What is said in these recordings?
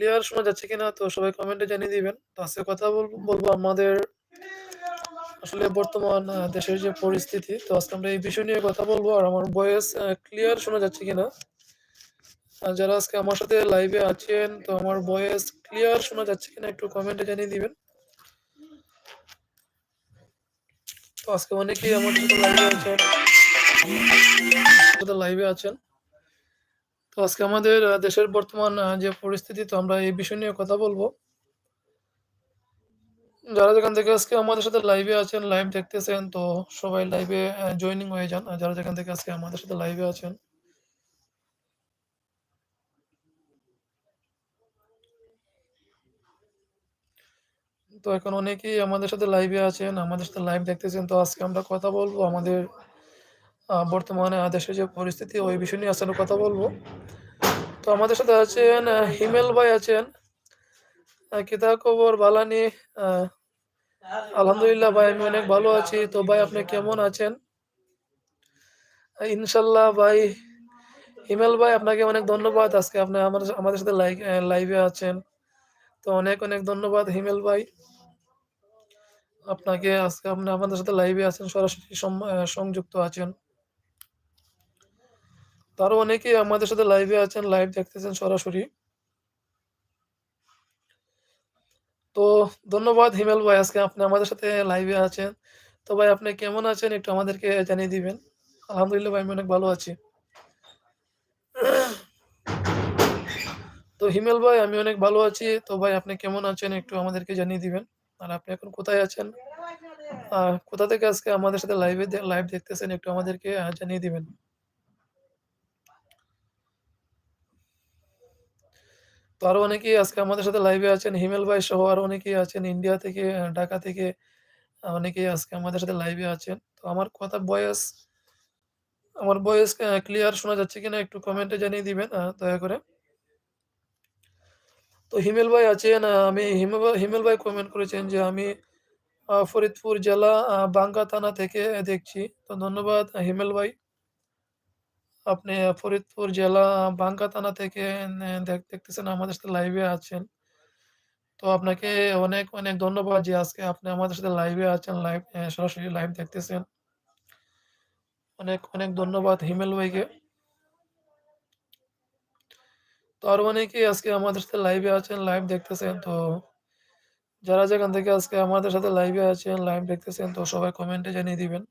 Clear শোনা যাচ্ছে কিনা, তো সবাই কমেন্টে জানিয়ে দিবেন। তো আজকে কথা বলব আমাদের আসলে বর্তমান দেশের যে পরিস্থিতি তো আজকে আমরা এই বিষয় নিয়ে কথা বলব, আর আমার ভয়েস ক্লিয়ার শোনা যাচ্ছে কিনা? যারা আজকে আমার সাথে লাইভে আছেন, তো আমার ভয়েস ক্লিয়ার শোনা যাচ্ছে কিনা একটু কমেন্টে জানিয়ে দিবেন। তো আজকে অনেকেই আমার সাথে লাইভে আছেন। লাইভে আছেন। তো আজকে আমাদের দেশের বর্তমান যে পরিস্থিতি তো আমরা এই বিষয় নিয়ে কথা বলব। যারা যেখান থেকে আজকে আমাদের সাথে লাইভে আছেন, লাইভ দেখতেছেন তো সবাই লাইভে জয়েনিং হয়ে যান। আর যারা যেখান থেকে আজকে আমাদের সাথে লাইভে আছেন। তো এখন অনেকেই আমাদের সাথে লাইভে আছেন, আমাদের সাথে লাইভ দেখতেছেন। তো আজকে আমরা কথা বলব আমাদের বর্তমানে দেশের যে পরিস্থিতি ওই বিষয় নিয়ে আসলে কথা বলব। তো আমাদের সাথে আছেন হিমেল ভাই আছেন। কিতা খবর বালানি? আলহামদুলিল্লাহ ভাই আমি অনেক ভালো আছি। তো ভাই আপনি কেমন আছেন? ইনশাল্লাহ ভাই হিমেল ভাই আপনাকে অনেক ধন্যবাদ। আজকে আপনি আমার আমাদের সাথে লাই লাইভে আছেন। তো অনেক, অনেক ধন্যবাদ হিমেল ভাই। আপনাকে আজকে আপনি আমাদের সাথে লাইভে আছেন, সরাসরি সংযুক্ত আছেন। তো আরও অনেকেই আমাদের সাথে লাইভে আছেন, লাইভ দেখতেছেন সরাসরি। তো ধন্যবাদ হিমেল ভাই আজকে আপনি আমাদের সাথে লাইভে আছেন। তো ভাই আপনি কেমন আছেন একটু আমাদেরকে জানিয়ে দিবেন। আলহামদুলিল্লাহ ভাই আমি অনেক ভালো আছি। তো হিমেল ভাই আমি অনেক ভালো আছি। তো ভাই আপনি কেমন আছেন একটু আমাদেরকে জানিয়ে দিবেন। আর আপনি এখন কোথায় আছেন? কোথা থেকে আজকে আমাদের সাথে লাইভে লাইভ দেখতেছেন একটু আমাদেরকে জানিয়ে দিবেন। তো আরও অনেকেই আজকে আমাদের সাথে লাইভে আছেন। হিমেল ভাই সহ আরও অনেকেই আছেন ইন্ডিয়া থেকে, ঢাকা থেকে অনেকেই আজকে আমাদের সাথে লাইভে আছেন। তো আমার কথা বয়স আমার বয়স ক্লিয়ার শোনা যাচ্ছে কিনা একটু কমেন্টে জানিয়ে দিবেন দয়া করে। তো হিমেল ভাই আছেন, আমি হিমে হিমেল ভাই কমেন্ট করেছেন যে আমি ফরিদপুর জেলা বাঙ্গা থানা থেকে দেখছি। তো ধন্যবাদ হিমেল ভাই। আপনি ফরিদপুর জেলা বাঙ্গা থানা থেকে দেখ দেখতেছেন আমাদের সাথে লাইভে আছেন। তো আপনাকে অনেক, অনেক ধন্যবাদ যে আজকে আপনি আমাদের সাথে লাইভে আছেন, লাইভ সরাসরি লাইভ দেখতেছেন। অনেক, অনেক ধন্যবাদ হিমেল ভাইকে। তো আরও অনেকেই আজকে আমাদের সাথে লাইভে আছেন, লাইভ দেখতেছেন। তো যারা যেখান থেকে আজকে আমাদের সাথে লাইভে আছেন, লাইভ দেখতেছেন তো সবাই কমেন্টে জানিয়ে দিবেন।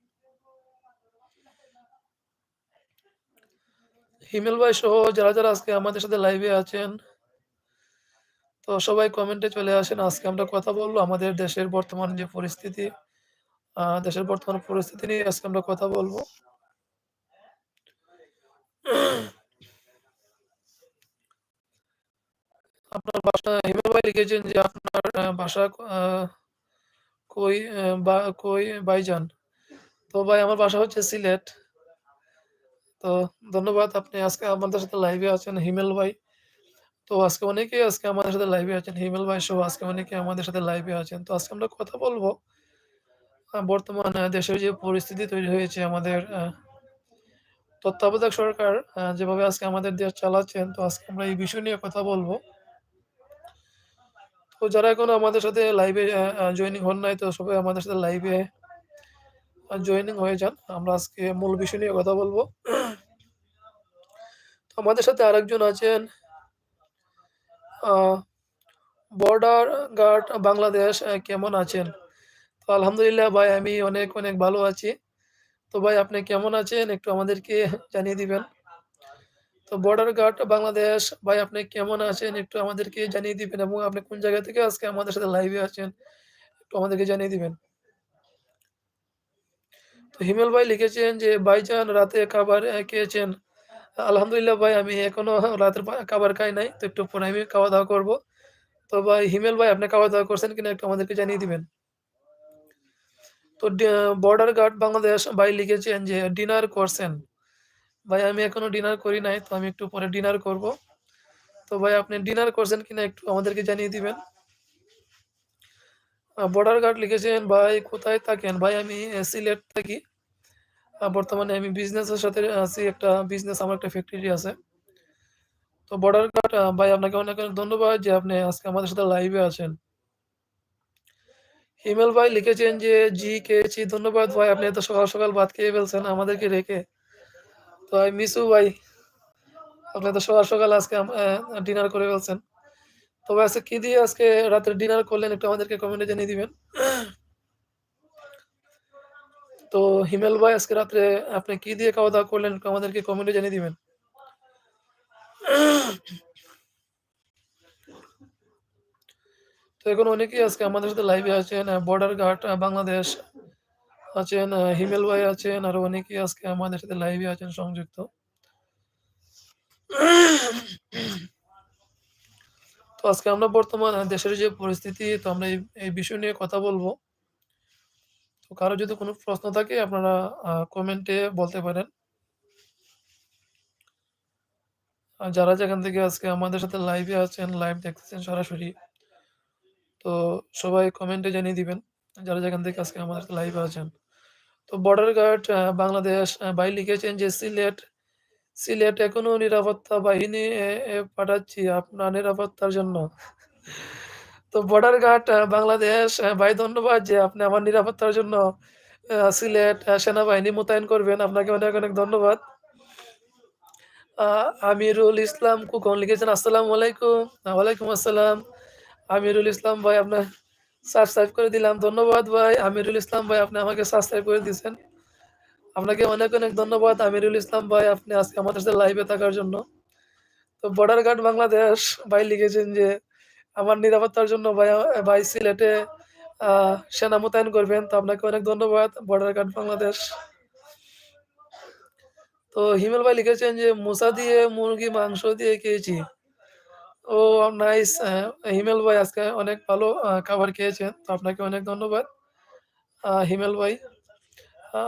হিমেল ভাই সহ যারা, যারা আজকে আমাদের সাথে লাইভে আছেন তো সবাই কমেন্টে চলে আসেন। আজকে আমরা কথা বলব আমাদের দেশের বর্তমান যে পরিস্থিতি, দেশের বর্তমান পরিস্থিতি নিয়ে আজকে আমরা কথা বলব। আপনার বাসা হিমেল ভাই লিখেছেন যে আপনার বাসা কই কই ভাইজান? তো ভাই আমার বাসা হচ্ছে সিলেট। তো ধন্যবাদ, আপনি আজকে আমাদের সাথে লাইভে আছেন হিমেল ভাই। তো আজকে অনেকেই আজকে আমাদের সাথে লাইভে আছেন। হিমেল ভাই সহ আজকে অনেকেই আমাদের সাথে লাইভে আছেন। তো আজকে আমরা কথা বলব বর্তমান দেশের যে পরিস্থিতি তৈরি হয়েছে আমাদের তত্ত্বাবধায়ক সরকার যেভাবে আজকে আমাদের দেশ চালাচ্ছেন, তো আজকে আমরা এই বিষয় নিয়ে কথা বলব। তো যারা এখন আমাদের সাথে লাইভে জয়েনিং হন নাই, তো সবাই আমাদের সাথে লাইভে জয়েনিং হয়ে যান। আমরা আজকে মূল বিষয় নিয়ে কথা বলব। আমাদের সাথে আরেকজন আছেন বর্ডার গার্ড বাংলাদেশ কেমন আছেন? তো আলহামদুলিল্লাহ ভাই আমি অনেক, অনেক ভালো আছি। তো ভাই আপনি কেমন আছেন একটু আমাদেরকে জানিয়ে দিবেন। তো বর্ডার গার্ড বাংলাদেশ ভাই আপনি কেমন আছেন একটু আমাদেরকে জানিয়ে দিবেন এবং আপনি কোন জায়গা থেকে আজকে আমাদের সাথে লাইভে আছেন একটু আমাদেরকে জানিয়ে দিবেন। তো হিমেল ভাই লিখেছেন যে ভাইজান রাতে খাবার খেয়েছেন? আলহামদুলিল্লাহ ভাই, আমি এখনও রাতের খাবার খাই নাই। তো একটু পরে আমি খাওয়া-দাওয়া করব তো ভাই, হিমেল ভাই, আপনি খাওয়া-দাওয়া করছেন কিনা একটু আমাদেরকে জানিয়ে দিবেন। তো বর্ডার গার্ড বাংলাদেশ ভাই লিখেছেন যে ডিনার করছেন। ভাই, আমি এখনও ডিনার করি নাই। তো আমি একটু পরে ডিনার করব। তো ভাই, আপনি ডিনার করছেন কিনা একটু আমাদেরকে জানিয়ে দিবেন। বর্ডার গার্ড লিখেছেন, ভাই, কোথায় থাকেন? ভাই, আমি সিলেট থাকি। বর্তমানে আমি বিজনেসের সাথে আছি একটা বিজনেস আমার একটা ফ্যাক্টরি আছে। তো বর্ডার গার্ড ভাই আপনাকে অনেক, অনেক ধন্যবাদ যে আপনি আজকে আমাদের সাথে লাইভে আছেন। হিমেল ভাই লিখেছেন যে, "জি খেয়েছি। ধন্যবাদ ভাই আপনি এত সকাল, সকাল ভাত খেয়ে ফেলছেন আমাদেরকে রেখে। তো আই মিস ভাই। আপনি এত সকাল, সকাল আজকে ডিনার করে ফেলছেন। তবে আজকে কি দিয়ে আজকে রাতের ডিনার করলেন একটু আমাদেরকে কমেন্টে জানিয়ে দিবেন। তো হিমেল ভাই আজকে রাত্রে আপনি কি দিয়ে খাওয়া-দাওয়া করলেন একটু আমাদেরকে কমেন্টে জানিয়ে দিবেন। তো এখন অনেকেই আজকে আমাদের সাথে লাইভে আছেন। বর্ডার গার্ড বাংলাদেশ আছেন, হিমেল ভাই আছেন, আরও অনেকেই আজকে আমাদের সাথে লাইভে আছেন সংযুক্ত। তো আজকে আমরা বর্তমান দেশের যে পরিস্থিতি তো আমরা এই বিষয় নিয়ে কথা বলব। তো কারও যদি কোনো প্রশ্ন থাকে আপনারা কমেন্টে বলতে পারেন। যারা যেখান থেকে আজকে আমাদের সাথে লাইভে আছেন, লাইভ দেখতেছেন সরাসরি। তো সবাই কমেন্টে জানিয়ে দিবেন। যারা যেখান থেকে আজকে আমাদের সাথে লাইভে আছেন। তো বর্ডার গার্ড বাংলাদেশ ভাই লিখেছেন যে, "সিলেট, সিলেট এখনও নিরাপত্তা বাহিনী পাঠাচ্ছি আপনার নিরাপত্তার জন্য।" তো বর্ডার গার্ড বাংলাদেশ ভাই ধন্যবাদ যে আপনি আমার নিরাপত্তার জন্য সিলেট সেনাবাহিনী মোতায়েন করবেন। আপনাকে অনেক, অনেক ধন্যবাদ। আমিরুল ইসলাম খোকন লিখেছেন, "আসসালামু আলাইকুম।" ওয়ালাইকুম আসসালাম। আমিরুল ইসলাম ভাই আপনার সাবস্ক্রাইব করে দিলাম। ধন্যবাদ ভাই। আমিরুল ইসলাম ভাই আপনি আমাকে সাবস্ক্রাইব করে দিয়েছেন আপনাকে অনেক, অনেক ধন্যবাদ আমিরুল ইসলাম ভাই আপনি আজকে আমাদের সাথে লাইভে থাকার জন্য। তো বর্ডার গার্ড বাংলাদেশ ভাই লিখেছেন যে, "আমার নিরাপত্তার জন্য ভাই সিলেটে সেনা মোতায়েন করবেন।" তো আপনাকে অনেক ধন্যবাদ বর্ডার গার্ড বাংলাদেশ। তো হিমেল ভাই লিখেছেন যে, "মোচা দিয়ে মুরগি মাংস দিয়ে খেয়েছি।" ও নাইস হিমেল ভাই আজকে অনেক ভালো খাবার খেয়েছেন। তো আপনাকে অনেক ধন্যবাদ। হিমেল ভাই।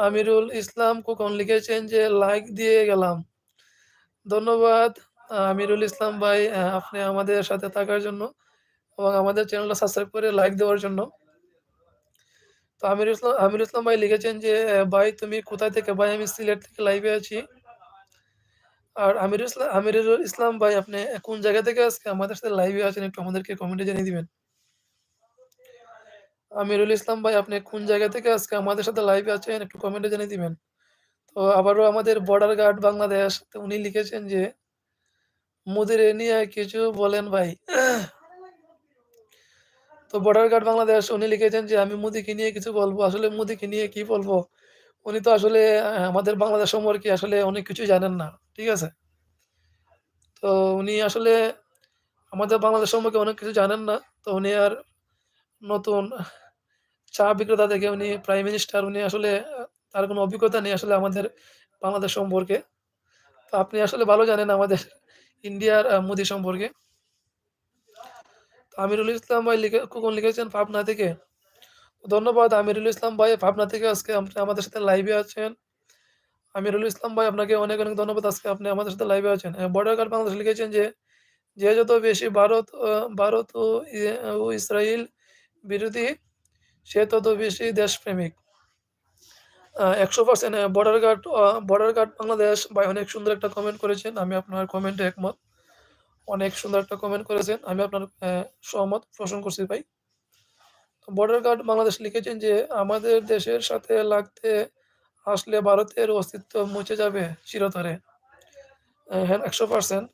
আমিরুল ইসলাম খোকন লিখেছেন যে, "লাইক দিয়ে গেলাম।" ধন্যবাদ আমিরুল ইসলাম ভাই আপনি আমাদের সাথে থাকার জন্য এবং আমাদের চ্যানেলটা সাবস্ক্রাইব করে লাইক দেওয়ার জন্য। তো আমির ইসলাম আমিরুল ইসলাম ভাই লিখেছেন যে, "ভাই তুমি কোথায় থেকে?" ভাই আমি সিলেট থেকে লাইভে আছি। আর আমিরুল ইসলা আমিরুল ইসলাম ভাই আপনি কোন জায়গা থেকে আজকে আমাদের সাথে লাইভে আছেন একটু আমাদেরকে কমেন্টে জানিয়ে দিবেন। আমিরুল ইসলাম ভাই আপনি কোন জায়গা থেকে আজকে আমাদের সাথে লাইভে আছেন একটু কমেন্টে জানিয়ে দিবেন। তো আবারও আমাদের বর্ডার গার্ড বাংলাদেশ উনি লিখেছেন যে, "মুদিরে নিয়ে কিছু বলেন ভাই।" তো বর্ডার গার্ড বাংলাদেশ উনি লিখেছেন যে, "আমি মুদিকে নিয়ে কিছু বলব।" আসলে মুদিকে নিয়ে কি বলব? উনি তো আসলে আমাদের বাংলাদেশ সম্পর্কে আসলে অনেক কিছু জানেন না। ঠিক আছে? তো উনি আসলে আমাদের বাংলাদেশ সম্পর্কে অনেক কিছু জানেন না। তো উনি আর নতুন চা বিক্রেতা থেকে উনি প্রাইম মিনিস্টার উনি আসলে তার কোনো অভিজ্ঞতা নেই আসলে আমাদের বাংলাদেশ সম্পর্কে। তো আপনি আসলে ভালো জানেন আমাদের ইন্ডিয়ার মোদি সম্পর্কে। আমিরুল ইসলাম ভাই লিখে খোকন লিখেছেন পাবনা থেকে। ধন্যবাদ আমিরুল ইসলাম ভাই পাবনা থেকে আজকে আপনি আমাদের সাথে লাইভে আছেন। আমিরুল ইসলাম ভাই আপনাকে অনেক, অনেক ধন্যবাদ আজকে আপনি আমাদের সাথে লাইভে আছেন। বর্ডার গার্ড বাংলাদেশ লিখেছেন যে, "যে যত বেশি ভারত ভারত ও ও ইসরাইল বিরোধী সে তত বেশি দেশপ্রেমিক।" একশো percent border guard border guard Bangladesh ভাই অনেক সুন্দর একটা কমেন্ট করেছেন। আমি আপনার কমেন্টে একমত। অনেক সুন্দর একটা কমেন্ট করেছেন। আমি আপনার সহমত পোষণ করছি ভাই। বর্ডার গার্ড বাংলাদেশ লিখেছেন যে, "আমাদের দেশের সাথে লাগতে আসলে ভারতের অস্তিত্ব মুছে যাবে চিরতরে।" হ্যাঁ, ১০০%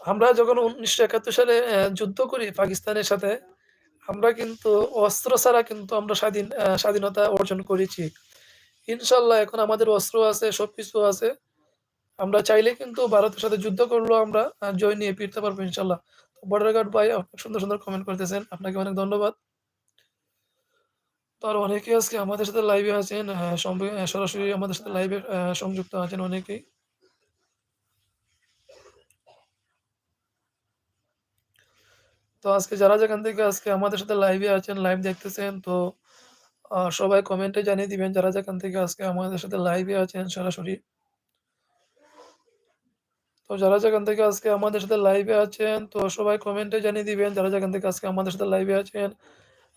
আমরা যখন ১৯৭১ সালে অ্যা যুদ্ধ করি পাকিস্তানের সাথে, আমরা কিন্তু অস্ত্র ছাড়া কিন্তু আমরা স্বাধীন স্বাধীনতা অর্জন করেছি। ইনশাল্লাহ এখন আমাদের অস্ত্র আছে, সবকিছু আছে। আমরা চাইলে কিন্তু ভারতের সাথে যুদ্ধ করলেও আমরা জয় নিয়ে ফিরতে পারব ইনশাআল্লাহ। তো বর্ডার গার্ড ভাই অনেক সুন্দর, সুন্দর কমেন্ট করতেছেন। আপনাকে অনেক ধন্যবাদ। তো আরও অনেকেই আজকে আমাদের সাথে লাইভে আছেন। সরাসরি আমাদের সাথে লাইভে সংযুক্ত আছেন অনেকেই। তো আজকে যারা যেখান থেকে আজকে আমাদের সাথে লাইভে আছেন, লাইভ দেখতেছেন তো সবাই কমেন্টে জানিয়ে দিবেন যারা যেখান থেকে আজকে আমাদের সাথে লাইভে আছেন সরাসরি। তো যারা যেখান থেকে আজকে আমাদের সাথে লাইভে আছেন তো সবাই কমেন্টে জানিয়ে দিবেন যারা যেখান থেকে আজকে আমাদের সাথে লাইভে আছেন।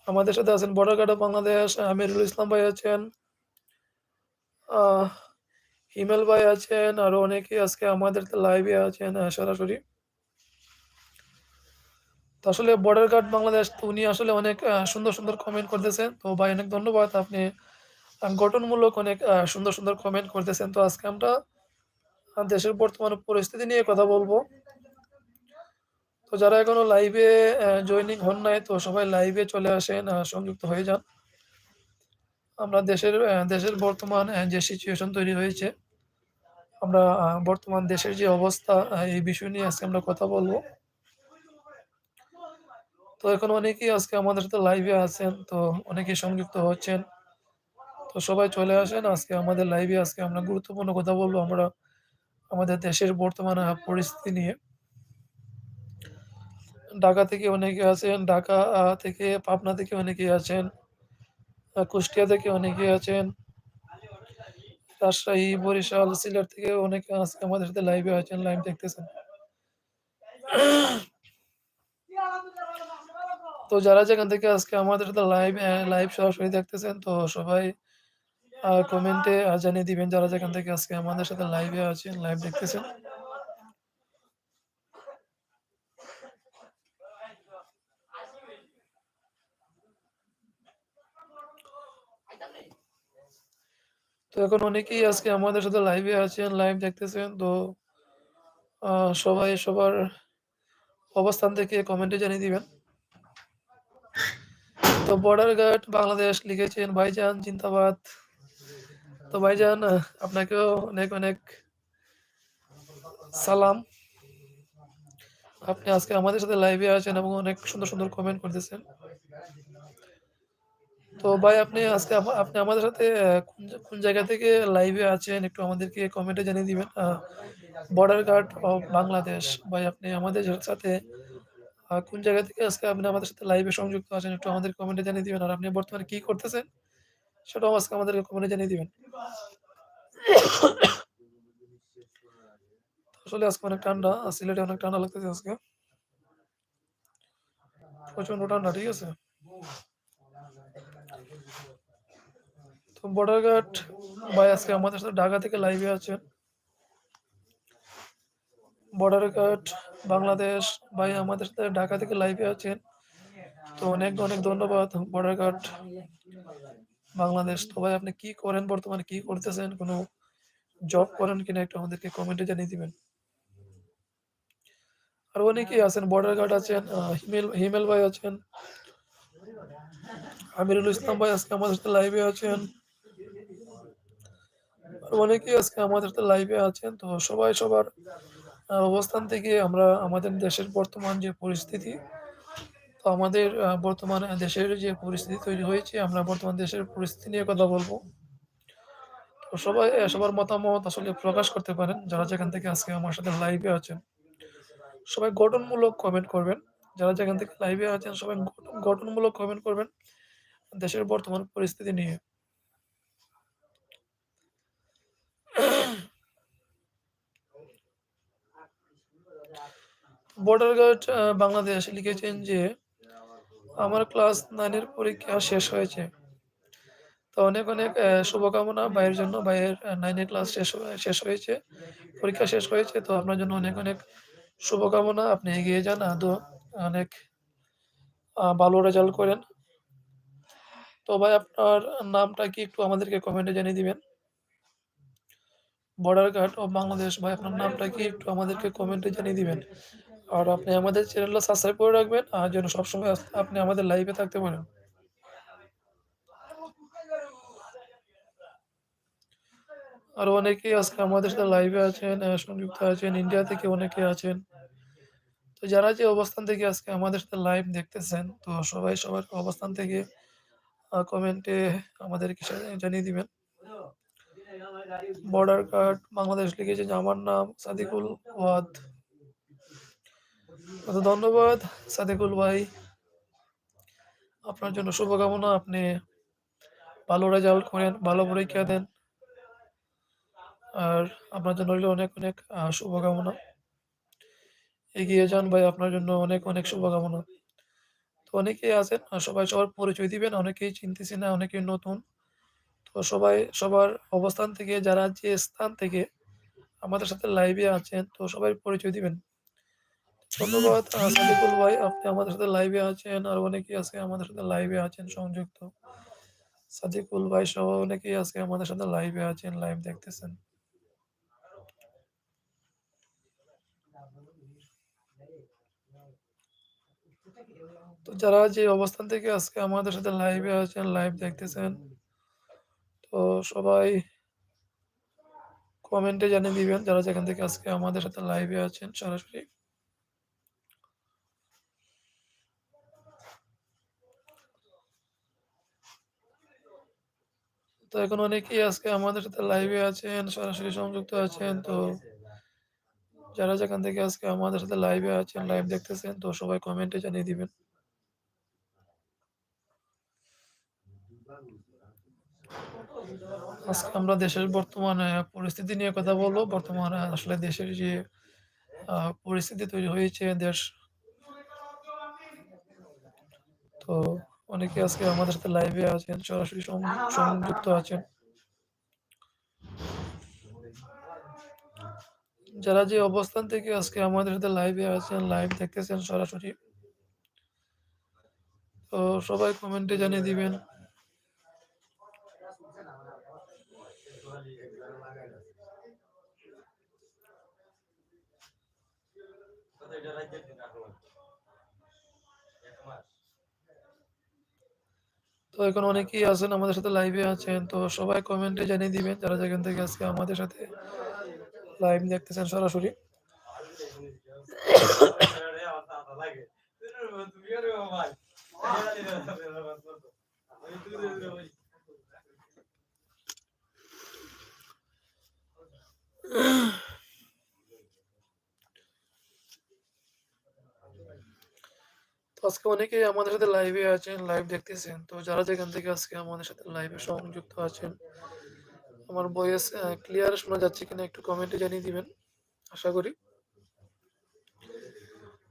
আমাদের সাথে আছেন border guard of Bangladesh Amirul Islam ভাই আছেন। হিমেল ভাই আছেন, আরও অনেকেই আজকে আমাদের লাইভে আছেন সরাসরি। আসলে বর্ডার গার্ড বাংলাদেশ তো উনি আসলে অনেক সুন্দর, সুন্দর কমেন্ট করতেছেন। তো ভাই অনেক ধন্যবাদ। আপনি গঠনমূলক অনেক সুন্দর, সুন্দর কমেন্ট করতেছেন। তো আজকে আমরা দেশের বর্তমান পরিস্থিতি নিয়ে কথা বলব তো যারা এখনও লাইভে জয়েনিং হন নাই তো সবাই লাইভে চলে আসেন, সংযুক্ত হয়ে যান। আমরা দেশের দেশের বর্তমান যে সিচুয়েশন তৈরি হয়েছে, আমরা বর্তমান দেশের যে অবস্থা এই বিষয় নিয়ে আজকে আমরা কথা বলব তো এখন অনেকেই আজকে আমাদের সাথে লাইভে আছেন। তো অনেকেই সংযুক্ত হচ্ছেন। তো সবাই চলে আসেন। আজকে আমাদের লাইভে আজকে আমরা গুরুত্বপূর্ণ কথা বলব আমরা আমাদের দেশের বর্তমান পরিস্থিতি নিয়ে। ঢাকা থেকে অনেকে আছেন, ঢাকা থেকে পাবনা থেকে অনেকেই আছেন। কুষ্টিয়া থেকে অনেকে আছেন। রাজশাহী, বরিশাল, সিলেট থেকে অনেকে আজকে আমাদের সাথে লাইভে আছেন, লাইভ দেখতেছেন। তো যারা যেখান থেকে আজকে আমাদের সাথে লাইভ লাইভ সরাসরি দেখতেছেন তো সবাই কমেন্টে জানিয়ে দিবেন যারা যেখান থেকে আজকে আমাদের সাথে লাইভে আছেন, লাইভ দেখতেছেন। তো এখন অনেকেই আজকে আমাদের সাথে লাইভে আছেন, লাইভ দেখতেছেন। তো সবাই সবার অবস্থান থেকে কমেন্টে জানিয়ে দিবেন। তো বর্ডার গার্ড বাংলাদেশ লিখেছেন ভাইজান জিন্দাবাদ। তো ভাইজান আ আপনাকেও অনেক, অনেক সালাম। আপনি আজকে আমাদের সাথে লাইভে আছেন এবং অনেক সুন্দর, সুন্দর কমেন্ট করতেছেন। তো ভাই আপনি আজকে আপনি আমাদের সাথে কোন জায়গা থেকে লাইভে আছেন একটু আমাদেরকে কমেন্টে জানিয়ে দিবেন। বর্ডার গার্ড অফ বাংলাদেশ ভাই আপনি আমাদের সাথে কোন জায়গা থেকে আজকে আপনি আমাদের সাথে লাইভে সংযুক্ত আছেন একটু আমাদের কমেন্টে জানিয়ে দিবেন। আর আপনি বর্তমানে কি করতেছেন সেটাও আজকে আমাদেরকে কমেন্টে জানিয়ে দিবেন। আসলে আজকে অনেক ঠান্ডা। সিলেটে অনেক ঠান্ডা লাগতেছে আজকে। প্রচণ্ড ঠান্ডা, ঠিক আছে? তো বর্ডার গার্ড ভাই আজকে আমাদের সাথে ঢাকা থেকে লাইভে আছেন। বর্ডার গার্ড বাংলাদেশ ভাই আমাদের সাথে ঢাকা থেকে লাইভে আছেন। তো অনেক, অনেক ধন্যবাদ বর্ডার গার্ড বাংলাদেশ। তো ভাই আপনি কি করেন বর্তমানে কি করতেছেন? কোন জব করেন কিনা একটু আমাদেরকে কমেন্টে জানিয়ে দিবেন। আর অনেকেই আছেন বর্ডার গার্ড আছেন, হিমেল হিমেল ভাই আছেন। আমিরুল ইসলাম ভাই আজকে আমাদের সাথে লাইভে আছেন। আরও অনেকেই আজকে আমাদের সাথে লাইভে আছেন। তো সবাই সবার অবস্থান থেকে আমরা আমাদের দেশের বর্তমান যে পরিস্থিতি, আমাদের বর্তমান দেশের যে পরিস্থিতি তৈরি হয়েছে আমরা বর্তমান দেশের পরিস্থিতি নিয়ে কথা বলব তো সবাই সবার মতামত আসলে প্রকাশ করতে পারেন যারা যেখান থেকে আজকে আমার সাথে লাইভে আছেন। সবাই গঠনমূলক কমেন্ট করবেন। যারা যেখান থেকে লাইভে আছেন সবাই গঠনমূলক কমেন্ট করবেন দেশের বর্তমান পরিস্থিতি নিয়ে। বর্ডার গার্ড বাংলাদেশ লিখেছেন যে, আমার ক্লাস নাইনের পরীক্ষা শেষ হয়েছে। তো অনেক, অনেক শুভকামনা ভাইয়ের জন্য। ভাইয়ের নাইনের ক্লাস শেষ শেষ হয়েছে। পরীক্ষা শেষ হয়েছে। তো আপনার জন্য অনেক, অনেক শুভকামনা। আপনি এগিয়ে যান। আদৌ অনেক ভালো রেজাল্ট করেন। তো ভাই আপনার নামটা কি একটু আমাদেরকে কমেন্টে জানিয়ে দিবেন। বর্ডার গার্ড অফ বাংলাদেশ ভাই আপনার নামটা কি একটু আমাদেরকে কমেন্টে জানিয়ে দিবেন। আর আপনি আমাদের চ্যানেলটা সাবস্ক্রাইব করে রাখবেন আর যেন সবসময় আপনি আমাদের লাইভে থাকতে পারেন। আরও অনেকেই আজকে আমাদের সাথে লাইভে আছেন, সংযুক্ত আছেন, ইন্ডিয়া থেকে অনেকে আছেন। তো যারা যে অবস্থান থেকে আজকে আমাদের সাথে লাইভ দেখতেছেন, তো সবাই সবার অবস্থান থেকে কমেন্টে আমাদেরকে জানিয়ে দিবেন। বর্ডার কার্ড বাংলাদেশ লিখেছে আমার নাম সাদিকুল ওয়াদ। ধন্যবাদ সাদিকুল ভাই। আপনার জন্য শুভকামনা। আপনি ভালো রেজাল্ট করেন, ভালো পরীক্ষা দেন। আর আপনার জন্য রইল অনেক, অনেক শুভকামনা। এগিয়ে যান ভাই আপনার জন্য অনেক, অনেক শুভকামনা। তো অনেকেই আছেন সবাই সবার পরিচয় দিবেন। অনেকেই চিনতেছি না, অনেকেই নতুন। তো সবাই সবার অবস্থান থেকে যারা যে স্থান থেকে আমাদের সাথে লাইভে আছেন তো সবাই পরিচয় দিবেন। ধন্যবাদ সাদিকুল ভাই আপনি আমাদের সাথে লাইভে আছেন। আর অনেকেই আজকে আমাদের সাথে লাইভে আছেন সংযুক্ত। সাদিকুল ভাই সহ অনেকেই আজকে আমাদের সাথে লাইভে আছেন, লাইভ দেখতেছেন। তো যারা যে অবস্থান থেকে আজকে আমাদের সাথে লাইভে আছেন, লাইভ দেখতেছেন, তো সবাই কমেন্টে জানিয়ে দিবেন যারা যেখান থেকে আজকে আমাদের সাথে লাইভে আছেন সরাসরি। তো এখন অনেকেই আজকে আমাদের সাথে লাইভে আছেন, সরাসরি সংযুক্ত আছেন। তো যারা যেখান থেকে আজকে আমাদের সাথে লাইভে আছেন, লাইভ দেখতেছেন তো সবাই কমেন্টে জানিয়ে দিবেন। আজকে আমরা দেশের বর্তমানে পরিস্থিতি নিয়ে কথা বলব। বর্তমানে আসলে দেশের যে পরিস্থিতি তৈরি হয়েছে দেশ তো অনেকে আজকে আমাদের সাথে লাইভে আছেন, সরাসরি সংযুক্ত আছেন। যারা যে অবস্থান থেকে আজকে আমাদের সাথে লাইভে আছেন, লাইভ দেখতেছেন সরাসরি। তো সবাই কমেন্টে জানিয়ে দিবেন। তো এখন অনেকেই আছেন আমাদের সাথে লাইভে আছেন। তো সবাই কমেন্টে জানিয়ে দিবেন যারা যেখান থেকে আজকে আমাদের সাথে লাইভ দেখতেছেন সরাসরি। আজকে অনেকেই আমাদের সাথে লাইভে আছেন, লাইভ দেখতেছেন। তো যারা যেখান থেকে আজকে আমাদের সাথে লাইভে সংযুক্ত আছেন, আমার ভয়েস ক্লিয়ার শোনা যাচ্ছে কিনা একটু কমেন্টে জানিয়ে দিবেন। আশা করি।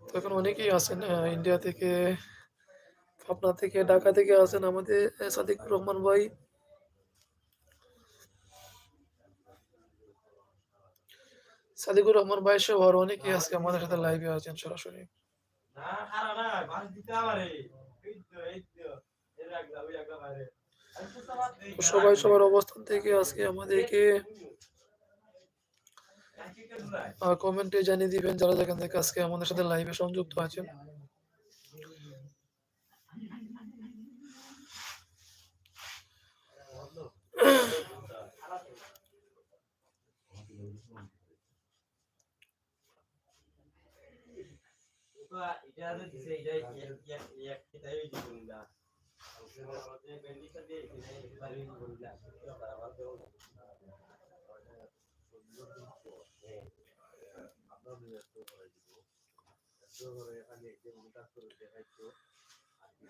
তো এখন অনেকেই আছেন ইন্ডিয়া থেকে, পাবনা থেকে, ঢাকা থেকে আছেন আমাদের সাদিকুর রহমান ভাই। সাদিকুর রহমান ভাই সহ আরও অনেকেই আজকে আমাদের সাথে লাইভে আছেন সরাসরি। তো সবাই সবার অবস্থান থেকে আজকে আমাদেরকে কমেন্টে জানিয়ে দিবেন যারা যেখান থেকে আজকে আমাদের সাথে লাইভে সংযুক্ত আছেন।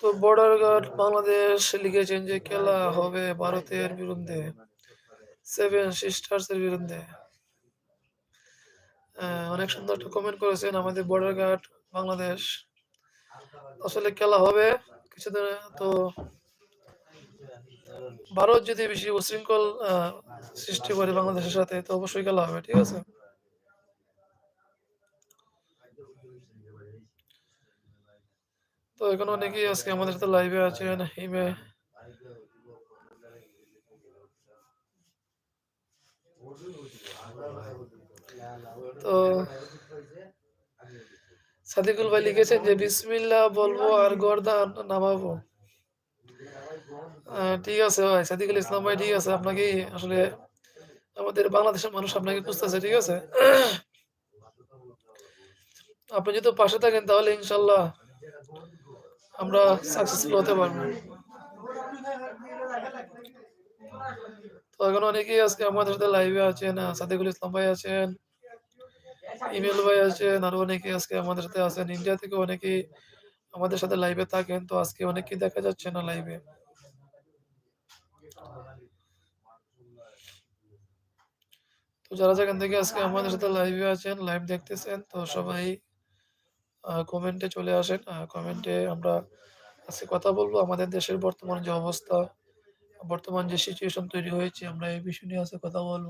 তো বর্ডার গার্ড বাংলাদেশ লিখেছেন যে খেলা হবে ভারতের বিরুদ্ধে। সেভেন সিস্টার্স এর বিরুদ্ধে। অনেক সুন্দর একটা কমেন্ট করেছেন আমাদের বর্ডার গার্ড বাংলাদেশ। আসলে খেলা হবে কিছুদিনে, তো ভারত যদি বেশি উচ্ছৃঙ্খল আ সৃষ্টি করে বাংলাদেশের সাথে, তো অবশ্যই খেলা হবে। ঠিক আছে? তো এখন অনেকেই আজকে আমাদের সাথে লাইভে আছেন। হিমে তো সাদিকুল ভাই লিখেছেন যে, বিসমিল্লাহ বলব আর গর্দান নামাবো। ঠিক আছে ভাই, সাদিকুল ইসলাম ভাই ঠিক আছে। আপনাকে আসলে আমাদের বাংলাদেশের মানুষ আপনাকে খুঁজতেছে। ঠিক আছে? আপনি যদি পাশে থাকেন তাহলে ইনশাল্লাহ আমরা সাকসেসফুল হতে পারব। তো এখন অনেকেই আজকে আমাদের সাথে লাইভে আছেন। সাদিকুল ইসলাম ভাই আছেন। ইমেল ভাই আছেন। আরও অনেকেই আজকে আমাদের সাথে আছেন। ইন্ডিয়া থেকে অনেকেই আমাদের সাথে লাইভে থাকেন। তো আজকে অনেককেই দেখা যাচ্ছে না লাইভে। তো যারা যেখান থেকে আজকে আমাদের সাথে লাইভে আছেন, লাইভ দেখতেছেন তো সবাই কমেন্টে চলে আসেন। কমেন্টে আমরা আজকে কথা বলব আমাদের দেশের বর্তমান যে অবস্থা বর্তমান যে সিচুয়েশন তৈরি হয়েছে আমরা এই বিষয় নিয়ে আজকে কথা বলব।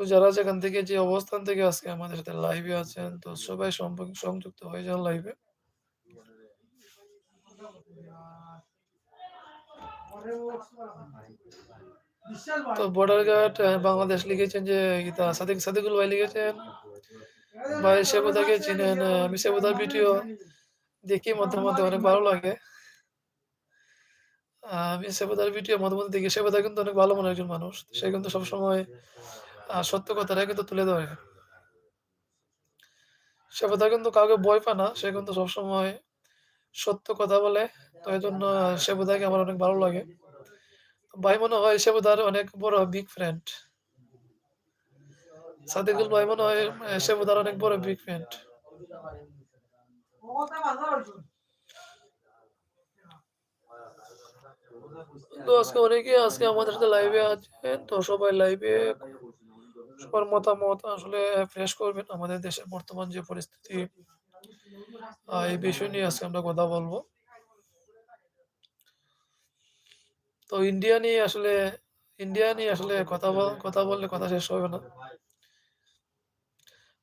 তো যারা যেখান থেকে যে অবস্থান থেকে আজকে আমাদের সাথে লাইভে আছেন তো সবাই সংযুক্ত হয়ে যান লাইভে। তো বর্ডার গার্ড বাংলাদেশ লিখেছেন যে ইতা সাদিক সাদিকুল ভাই লিখেছেন, ভাই সেবুদাকে চিনেন? আমি সেবুদার ভিডিও দেখি মধ্যে, মধ্যে অনেক ভালো লাগে। আমি সেবুদার ভিডিও মাঝে, মধ্যে দেখি। সেবুদা কিন্তু অনেক ভালো মনের একজন মানুষ। সে কিন্তু সবসময় সত্য কথাটা কিন্তু তুলে ধরে। সেবুদা কিন্তু কাউকে ভয় পায় না। সে কিন্তু সবসময় সত্য কথা বলে। তো এজন্য সেবুদাকে আমার অনেক ভালো লাগে। ভাই মনে হয় সেবুদার অনেক বড় বিগ ফ্রেন্ড। সাদিকুল ভাই মনে হয় সেবুদার অনেক বড় বিগ ফ্রেন্ড। তো আজকে অনেকেই আজকে আমাদের সাথে লাইভে আছে তো সবাই লাইভে সবার মতামত আসলে ফ্রেশ করবেন। আমাদের দেশের বর্তমান যে পরিস্থিতি এই বিষয় নিয়ে আজকে আমরা কথা বলব। তো ইন্ডিয়া নিয়ে আসলে ইন্ডিয়া নিয়ে আসলে কথা বল, কথা বললে কথা শেষ হবে না।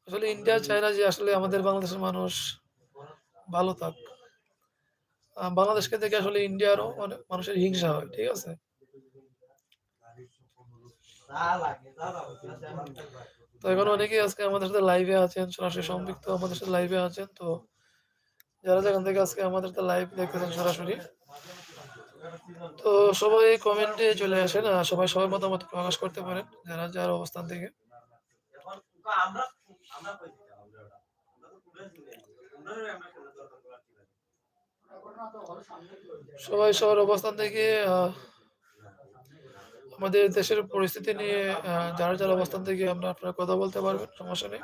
আসলে ইন্ডিয়া চায় না যে আসলে আমাদের বাংলাদেশের মানুষ, ভালো থাক। বাংলাদেশকে দেখে আসলে ইন্ডিয়ারও অনেক মানুষের হিংসা হয়। ঠিক আছে? তো এখন অনেকেই আজকে আমাদের সাথে লাইভে আছেন, সরাসরি সম্পৃক্ত আমাদের সাথে লাইভে আছেন। তো যারা যেখান থেকে আজকে আমাদের সাথে লাইভ দেখতেছেন সরাসরি। তো সবাই কমেন্টে চলে আসেন। আ সবাই সবার মতামত প্রকাশ করতে পারেন। যারা যার অবস্থান থেকে। সবাই সবার অবস্থান থেকে আমাদের দেশের পরিস্থিতি নিয়ে যার, যার অবস্থান থেকে আমরা আপনারা কথা বলতে পারবেন। সমস্যা নেই।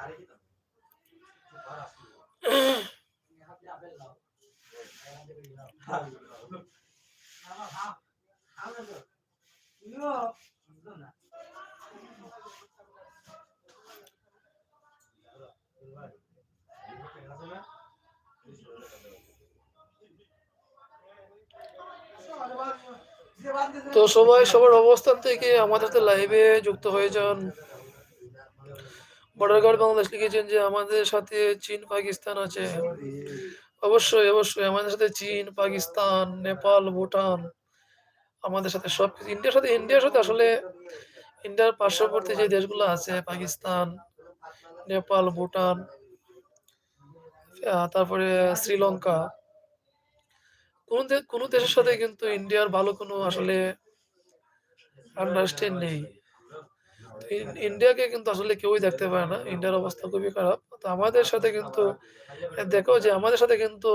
তো সবাই সবার অবস্থান থেকে আমাদের সাথে লাইভে যুক্ত হয়ে যান। বর্ডার গার্ড বাংলাদেশ লিখেছেন যে আমাদের সাথে চীন, পাকিস্তান আছে। অবশ্যই, অবশ্যই আমাদের সাথে চীন, পাকিস্তান, নেপাল, ভুটান আমাদের সাথে সব ইন্ডিয়ার সাথে ইন্ডিয়ার সাথে আসলে ইন্ডিয়ার পার্শ্ববর্তী যে দেশগুলো আছে পাকিস্তান, নেপাল, ভুটান তারপরে শ্রীলঙ্কা কোন কোন দেশের সাথে কিন্তু ইন্ডিয়ার ভালো কোনো আসলে আন্ডারস্ট্যান্ড নেই। ইন্ডিয়াকে কিন্তু আসলে কেউই দেখতে পারে না। ইন্ডিয়ার অবস্থা খুবই খারাপ। তো আমাদের সাথে কিন্তু দেখো যে আমাদের সাথে কিন্তু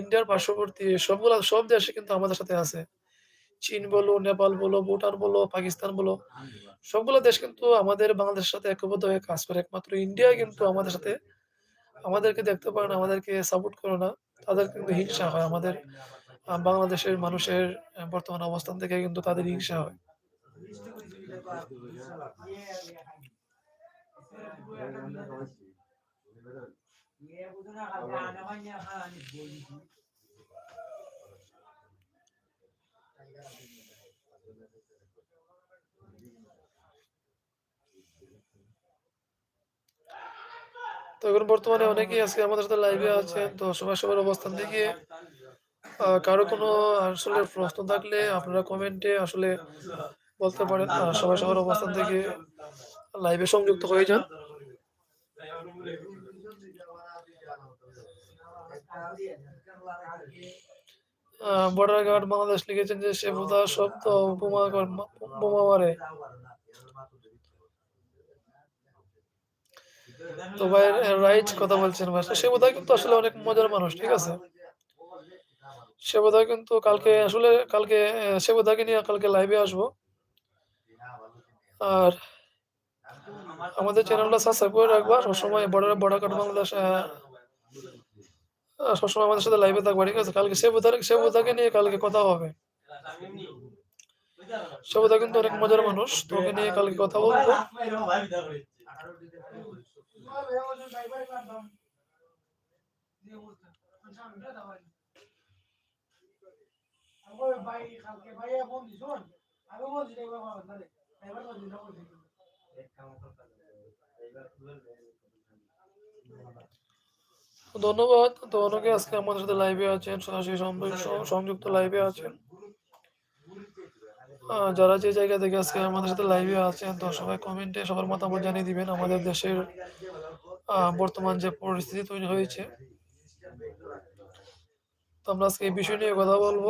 ইন্ডিয়ার পার্শ্ববর্তী সবগুলা সব দেশে কিন্তু আমাদের সাথে আছে। চীন বলো, নেপাল বলো, ভুটান বলো, পাকিস্তান বলো, সবগুলো দেশ কিন্তু আমাদের বাংলাদেশের সাথে ঐক্যবদ্ধ হয়ে কাজ করে। একমাত্র ইন্ডিয়া কিন্তু আমাদের সাথে আমাদেরকে দেখতে পারে না, আমাদেরকে সাপোর্ট করে না। তাদের কিন্তু হিংসা হয়। আমাদের বাংলাদেশের মানুষের বর্তমান অবস্থান থেকে কিন্তু তাদের হিংসা হয়। তো এখন বর্তমানে অনেকেই আজকে আমাদের সাথে লাইভে আছেন। তো সবাই সবার অবস্থান আ কারও কোনো আসলে প্রশ্ন থাকলে আপনারা কমেন্টে আসলে বলতে পারেন। সবাই সবার অবস্থান থেকে লাইভে সংযুক্ত হয়ে যান। বর্ডার গার্ড বাংলাদেশ লিখেছেন যে সে সেবুদা শব্দ বোমা বোমা মারে। তো ভাই এ রাইট কথা বলছেন ভাই। সেবুদা কিন্তু আসলে অনেক মজার মানুষ। ঠিক আছে? সেবুদা কিন্তু কালকে আসলে কালকে সেবুদাকে নিয়ে কালকে লাইভে আসব। আর আমাদের চ্যানেলটা সাবস্ক্রাইব করে রাখবা। সবসময় বর্ডার বর্ডার গার্ড বাংলাদেশ সবসময় আমাদের সাথে লাইভে থাকবা। ঠিক আছে? কালকে সেবুদার সেবুদাকে নিয়ে কালকে কথা হবে। সেবুদা কিন্তু অনেক মজার মানুষ। তো ওকে নিয়ে কালকে কথা বলব। ধন্যবাদ। তো অনেকে আজকে আমাদের সাথে লাইভে আছেন, সরাসরি সংযুক্ত লাইভে আছেন। যারা যে জায়গা থেকে আজকে আমাদের সাথে লাইভে আছেন, তো সবাই কমেন্টে সবার মতামত জানিয়ে দিবেন। আমাদের দেশের বর্তমান যে পরিস্থিতি তৈরি হয়েছে। তো আমরা আজকে এই বিষয় নিয়ে কথা বলব।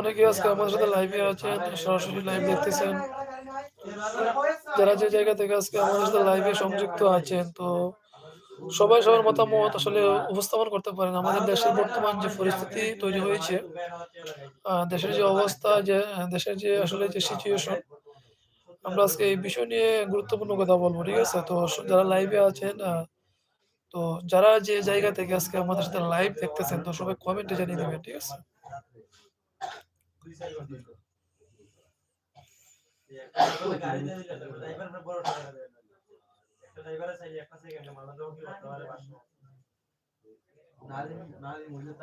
অনেকেই আজকে সাথে লাইভে আছেন, সরাসরি লাইভ দেখতেছেন। যারা যে জায়গা থেকে আজকে সাথে সংযুক্ত আছেন, তো সবাই সবার মতামত আসলে উপস্থাপন করতে পারেন। আমাদের দেশের বর্তমান যে পরিস্থিতি তৈরি হয়েছে, দেশের যে অবস্থা যে দেশের যে আসলে যে সিচুয়েশন, আমরা আজকে এই বিষয় নিয়ে গুরুত্বপূর্ণ কথা বলব ঠিক আছে? তো যারা লাইভে আছেন, তো যারা যে জায়গা থেকে আজকে আমাদের সাথে লাইভ দেখতেছেন, তো সবাই কমেন্টে জানিয়ে দিবেন। ঠিক আছে?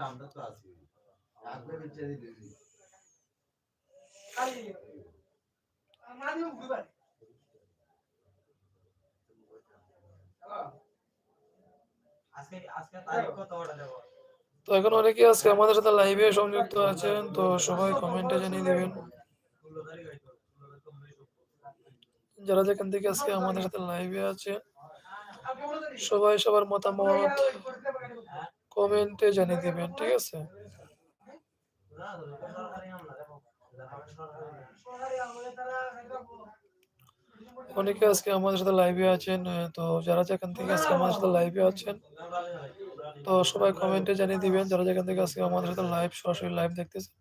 আমরা তো আছি আপনাদের ছেড়ে দিয়েছি আজকে আজকে তারিখ কত ওটা দেবো তো এখন অনেকেই আজকে আমাদের সাথে লাইভে সংযুক্ত আছেন, তো সবাই কমেন্টে জানিয়ে দিবেন। যারা যেখান থেকে আজকে আমাদের সাথে লাইভে আছে, সবাই সবার মতামত কমেন্টে জানিয়ে দেবেন ঠিক আছে? সরকারি আমলা দেখো অনেকে আজকে আমাদের সাথে লাইভে আছেন, তো যারা যেখান থেকে আজকে আমাদের সাথে লাইভে আছেন, তো সবাই কমেন্টে জানিয়ে দিবেন। যারা যেখান থেকে আজকে আমাদের সাথে লাইভ সরাসরি লাইভ দেখতেছেন।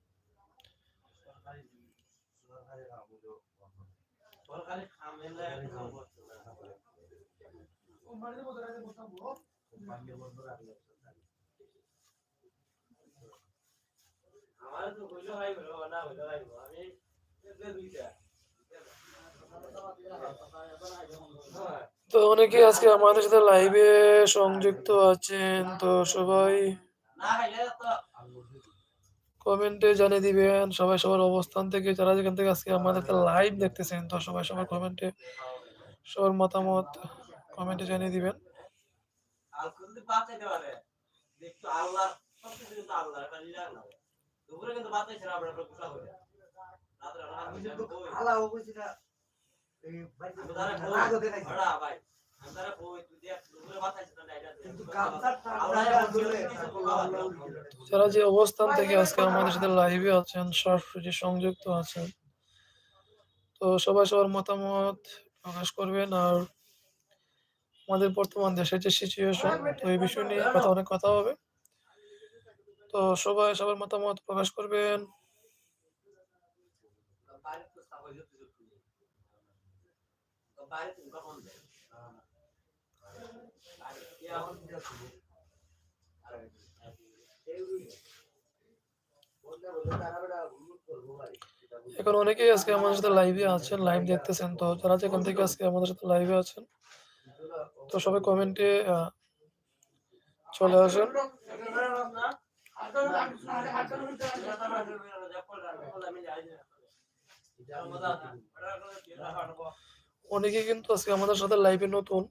আমার তো হইল ভাই হইল না হইল ভাই আমি দুইটা তো অনেকে আজকে আমাদের সাথে লাইভে সংযুক্ত আছেন, তো সবাই কমেন্টে জানিয়ে দিবেন। সবাই সবার অবস্থান থেকে যারা যেখান থেকে আজকে আমাদেরকে লাইভ দেখতেছেন, তো সবাই সবার কমেন্টে সবার মতামত কমেন্টে জানিয়ে দিবেন। আল্লাহ যারা যে অবস্থান থেকে আজকে আমাদের সাথে লাইভে আছেন, সরাসরি সংযুক্ত আছেন, তো সবাই সবার মতামত প্রকাশ করবেন। আর আমাদের বর্তমান দেশের যে সিচুয়েশন, তো এই বিষয় নিয়ে কথা অনেক কথা হবে। তো সবাই সবার মতামত প্রকাশ করবেন। বাইরে তো সাবাই যেতে যেতে তো বাইরে তুমি কখন দেয় বাইরে কি এখন অনেকেই আজকে আমাদের সাথে লাইভে আছেন, লাইভ দেখতেছেন। তো যারা যেখান থেকে আজকে আমাদের সাথে লাইভে আছেন, তো সবাই কমেন্টে চলে আসেন। অনেকেই কিন্তু আজকে আমাদের সাথে লাইভে নতুন।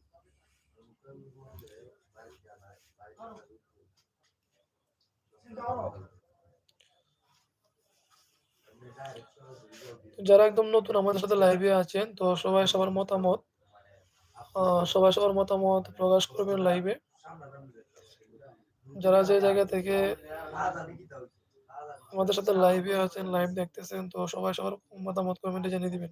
যারা একদম নতুন আমাদের সাথে লাইভে আছেন, তো সবাই সবার মতামত সবাই সবার মতামত প্রকাশ করবেন লাইভে। যারা যে জায়গা থেকে আমাদের সাথে লাইভে আছেন, লাইভ দেখতেছেন, তো সবাই সবার মতামত কমেন্টে জানিয়ে দিবেন।